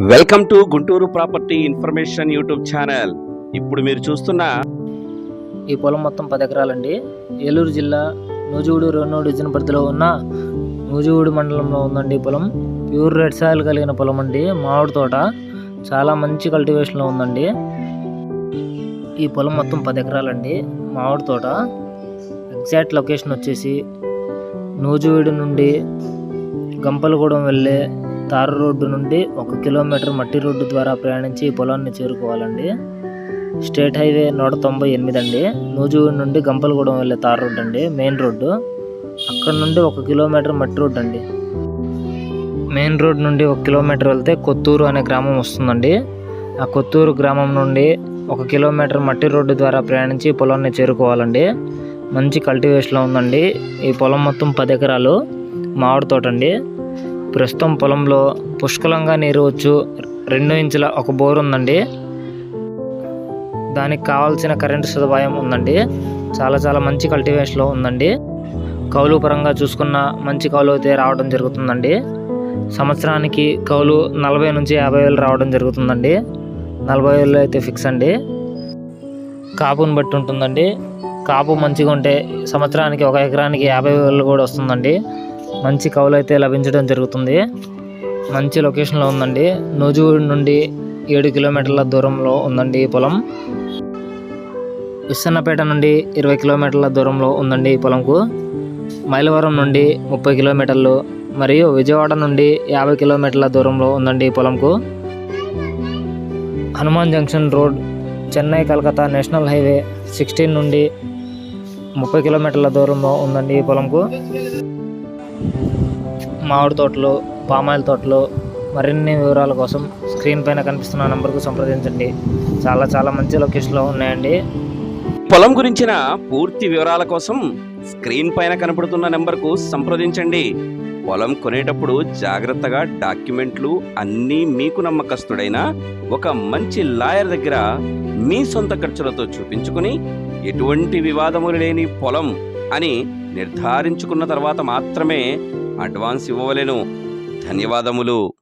Welcome to Guntur property information YouTube channel. ఇప్పుడు మీరు చూస్తున్న ఈ పొలం మొత్తం పది ఎకరాలండి. ఏలూరు జిల్లా నూజివీడు రెండు డివిజన్ పరిధిలో ఉన్న నూజివీడు మండలంలో ఉందండి ఈ పొలం. ప్యూర్ రెడ్ సాయిల్ కలిగిన పొలం అండి. మామిడి తోట. చాలా మంచి కల్టివేషన్లో ఉందండి. ఈ పొలం మొత్తం పది ఎకరాలండి. మామిడి తోట. ఎగ్జాక్ట్ లొకేషన్ వచ్చేసి నూజివీడు నుండి గంపలగూడెం వెళ్ళే తారు రోడ్డు నుండి ఒక కిలోమీటర్ మట్టి రోడ్డు ద్వారా ప్రయాణించి ఈ పొలాన్ని చేరుకోవాలండి. స్టేట్ హైవే నూట తొంభై ఎనిమిది అండి. నూజివీడు నుండి గంపలగూడెం వెళ్ళే తార్ రోడ్ అండి మెయిన్ రోడ్డు. అక్కడ నుండి ఒక కిలోమీటర్ మట్టి రోడ్ అండి. మెయిన్ రోడ్ నుండి ఒక కిలోమీటర్ వెళ్తే కొత్తూరు అనే గ్రామం వస్తుందండి. ఆ కొత్తూరు గ్రామం నుండి ఒక కిలోమీటర్ మట్టి రోడ్డు ద్వారా ప్రయాణించి పొలాన్ని చేరుకోవాలండి. మంచి కల్టివేషన్లో ఉందండి. ఈ పొలం మొత్తం పది ఎకరాలు మామిడి తోట అండి. ప్రస్తుతం పొలంలో పుష్కలంగా నీరు వచ్చు రెండు ఇంచుల ఒక బోర్ ఉందండి. దానికి కావాల్సిన కరెంటు సదుపాయం ఉందండి. చాలా చాలా మంచి కల్టివేషన్లో ఉందండి. కౌలు పరంగా చూసుకున్న మంచి కౌలు అయితే రావడం జరుగుతుందండి. సంవత్సరానికి కౌలు నలభై నుంచి యాభై వేలు రావడం జరుగుతుందండి. నలభై వేలు అయితే ఫిక్స్ అండి. కాపుని బట్టి ఉంటుందండి. కాపు మంచిగా ఉంటే సంవత్సరానికి ఒక ఎకరానికి యాభై వేలు కూడా వస్తుందండి. మంచి కవులు అయితే లభించడం జరుగుతుంది. మంచి లొకేషన్లో ఉందండి. నూజూరు నుండి ఏడు కిలోమీటర్ల దూరంలో ఉందండి ఈ పొలం. విస్సన్నపేట నుండి ఇరవై కిలోమీటర్ల దూరంలో ఉందండి ఈ పొలంకు. మైలవరం నుండి ముప్పై కిలోమీటర్లు మరియు విజయవాడ నుండి యాభై కిలోమీటర్ల దూరంలో ఉందండి ఈ పొలంకు. Hanuman junction road Chennai Calcutta national highway sixteen నుండి ముప్పై కిలోమీటర్ల దూరంలో ఉందండి ఈ పొలంకు. మామిడి తోటలు పామాయిల్ తోటలు మరిన్ని వివరాల కోసం స్క్రీన్ పైన కనిపిస్తున్న నంబర్కు సంప్రదించండి. చాలా చాలా మంచి లొకేషన్లో ఉన్నాయండి. పొలం గురించిన పూర్తి వివరాల కోసం స్క్రీన్ పైన కనపడుతున్న నెంబర్కు సంప్రదించండి. పొలం కొనేటప్పుడు జాగ్రత్తగా డాక్యుమెంట్లు అన్నీ మీకు నమ్మకస్తుడైన ఒక మంచి లాయర్ దగ్గర మీ సొంత ఖర్చులతో చూపించుకుని ఎటువంటి వివాదములు లేని పొలం అని నిర్ధారించుకున్న తర్వాత మాత్రమే అడ్వాన్స్ ఇవ్వవలెను. ధన్యవాదములు.